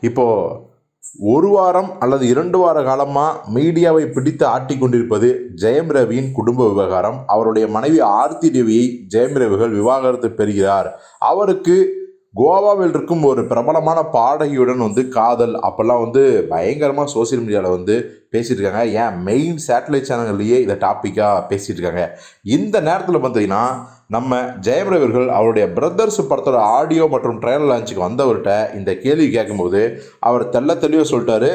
இப்போது ஒரு வாரம் அல்லது இரண்டு வார காலமாக மீடியாவை பிடித்து ஆட்டி கொண்டிருப்பது ஜெயம் ரவியின் குடும்ப விவகாரம். அவருடைய மனைவி ஆர்த்தி தேவியை ஜெயம் ரவிகள் விவாகரத்து பெறுகிறார். அவருக்கு கோவாவில் இருக்கும் ஒரு பிரபலமான பாடகியுடன் வந்து காதல் அப்போல்லாம் வந்து பயங்கரமாக சோஷியல் மீடியாவில் வந்து பேசிகிட்டு இருக்காங்க ஏன்? மெயின் சேட்டலைட் சேனல்லையே இதை டாப்பிக்காக பேசிட்டு இருக்காங்க இந்த நேரத்தில் பார்த்தீங்கன்னா நம்ம ஜெயம் ரவி அவருடைய பிரதர்ஸ் படத்தோட ஆடியோ மற்றும் ட்ரையல் லான்ச்சுக்கு வந்தவர்கிட்ட இந்த கேள்வி கேட்கும்போது அவர் தெல்ல தெளிவாக சொல்லிட்டாரு.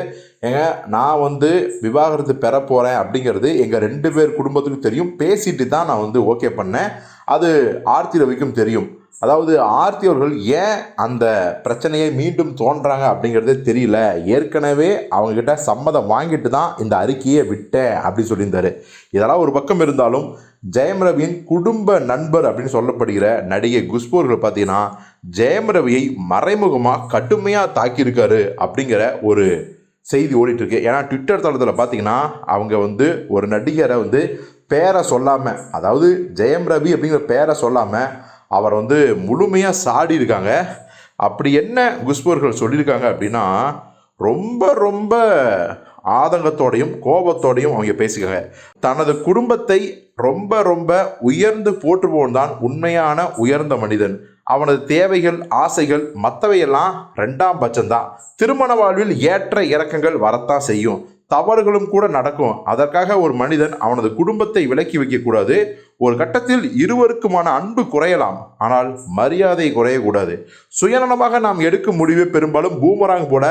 ஏங்க நான் வந்து விவாகரத்து பெற போகிறேன் அப்படிங்கிறது எங்கள் ரெண்டு பேர் குடும்பத்துக்கும் தெரியும். பேசிட்டு தான் நான் வந்து ஓகே பண்ணேன். அது ஆர்த்தி ரவிக்கும் தெரியும். அதாவது ஆர்த்தி அவர்கள் ஏன் அந்த பிரச்சனையை மீண்டும் தோன்றாங்க அப்படிங்கிறதே தெரியல. ஏற்கனவே அவங்கக்கிட்ட சம்மதம் வாங்கிட்டு தான் இந்த அறிக்கையை விட்டேன் அப்படின்னு சொல்லியிருந்தாரு. இதெல்லாம் ஒரு பக்கம் இருந்தாலும் ஜெயம் ரவியின் குடும்ப நண்பர் அப்படின்னு சொல்லப்படுகிற நடிகை குஷ்பு பார்த்தீங்கன்னா ஜெயம் ரவியை மறைமுகமாக கடுமையாக தாக்கியிருக்காரு அப்படிங்கிற ஒரு செய்தி ஓடிட்டுருக்கு ஏன்னா ட்விட்டர் தளத்தில் பார்த்தீங்கன்னா அவங்க வந்து ஒரு நடிகரை வந்து பேரை சொல்லாமல் அதாவது ஜெயம் ரவி அப்படிங்கிற பேரை சொல்லாமல் அவர் வந்து முழுமையாக சாடி இருக்காங்க. அப்படி என்ன குஷ்பர்கள் சொல்லியிருக்காங்க அப்படின்னா ரொம்ப ரொம்ப ஆதங்கத்தோடையும் கோபத்தோடையும் அவங்க பேசிக்காங்க தனது குடும்பத்தை ரொம்ப ரொம்ப உயர்ந்து போற்றுபவன் தான் உண்மையான உயர்ந்த மனிதன். அவனது தேவைகள் ஆசைகள் மற்றவையெல்லாம் ரெண்டாம் பட்சம்தான். திருமண வாழ்வில் ஏற்ற இறக்கங்கள் வரத்தான் செய்யும். தவறுகளும் கூட நடக்கும். அதற்காக ஒரு மனிதன் அவனது குடும்பத்தை விலக்கி வைக்கக்கூடாது ஒரு கட்டத்தில் இருவருக்குமான அன்பு குறையலாம். ஆனால் மரியாதை குறையக்கூடாது. சுயநலமாக நாம் எடுக்கும் முடிவு பெரும்பாலும் பூமராங் போல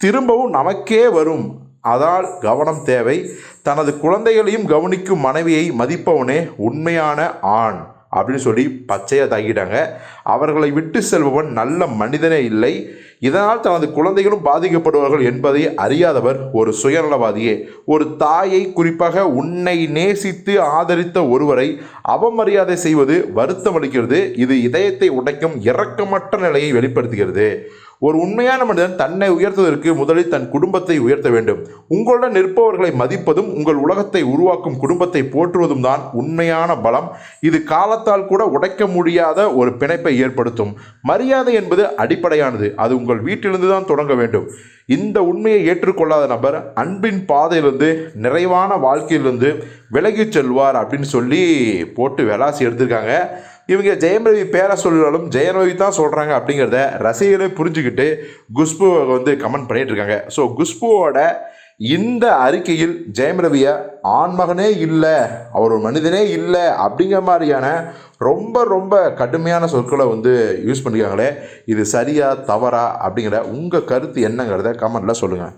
திரும்பவும் நமக்கே வரும். அதால் கவனம் தேவை. தனது குழந்தைகளையும் கவனிக்கும் மனைவியை மதிப்பவனே உண்மையான ஆண். அப்படின்னு சொல்லி பச்சையாக தாக்கிட்டாங்க அவர்களை விட்டு செல்பவன் நல்ல மனிதனே இல்லை. இதனால் தனது குழந்தைகளும் பாதிக்கப்படுவார்கள் என்பதை அறியாதவர் ஒரு சுயநலவாதியே. ஒரு தாயை குறிப்பாக உன்னை நேசித்து ஆதரித்த ஒருவரை அவமரியாதை செய்வது வருத்தமளிக்கிறது. இது இதயத்தை உடைக்கும் இரக்கமற்ற நிலையை வெளிப்படுத்துகிறது. ஒரு உண்மையான மனிதன் தன்னை உயர்த்துவதற்கு முதலில் தன் குடும்பத்தை உயர்த்த வேண்டும். உங்களுடன் நிற்பவர்களை மதிப்பதும் உங்கள் உலகத்தை உருவாக்கும் குடும்பத்தை போற்றுவதும் தான் உண்மையான பலம். இது காலத்தால் கூட உடைக்க முடியாத ஒரு பிணைப்பை ஏற்படுத்தும். மரியாதை என்பது அடிப்படையானது. அது உங்கள் வீட்டிலிருந்து தான் தொடங்க வேண்டும். இந்த உண்மையை ஏற்றுக்கொள்ளாத நபர் அன்பின் பாதையிலிருந்து நிறைவான வாழ்க்கையிலிருந்து விலகிச் செல்வார் அப்படின்னு சொல்லி போட்டு வெலாசி எடுத்திருக்காங்க. இவங்க ஜெயம் ரவி பேரை சொல்லினாலும் ஜெயம் ரவி தான் சொல்கிறாங்க அப்படிங்கிறத ரசிகர்களே புரிஞ்சுக்கிட்டு குஷ்புவை வந்து கமெண்ட் பண்ணிட்டு இருக்காங்க ஸோ குஷ்புவோட இந்த அறிக்கையில் ஜெயம் ரவியை ஆண்மகனே இல்லை அவர் ஒரு மனிதனே இல்லை அப்படிங்கிற மாதிரியான ரொம்ப ரொம்ப கடுமையான சொற்களை வந்து யூஸ் பண்ணியிருக்காங்களே இது சரியா தவறா அப்படிங்கிற உங்கள் கருத்து என்னங்கிறத கமெண்ட்டில் சொல்லுங்கள்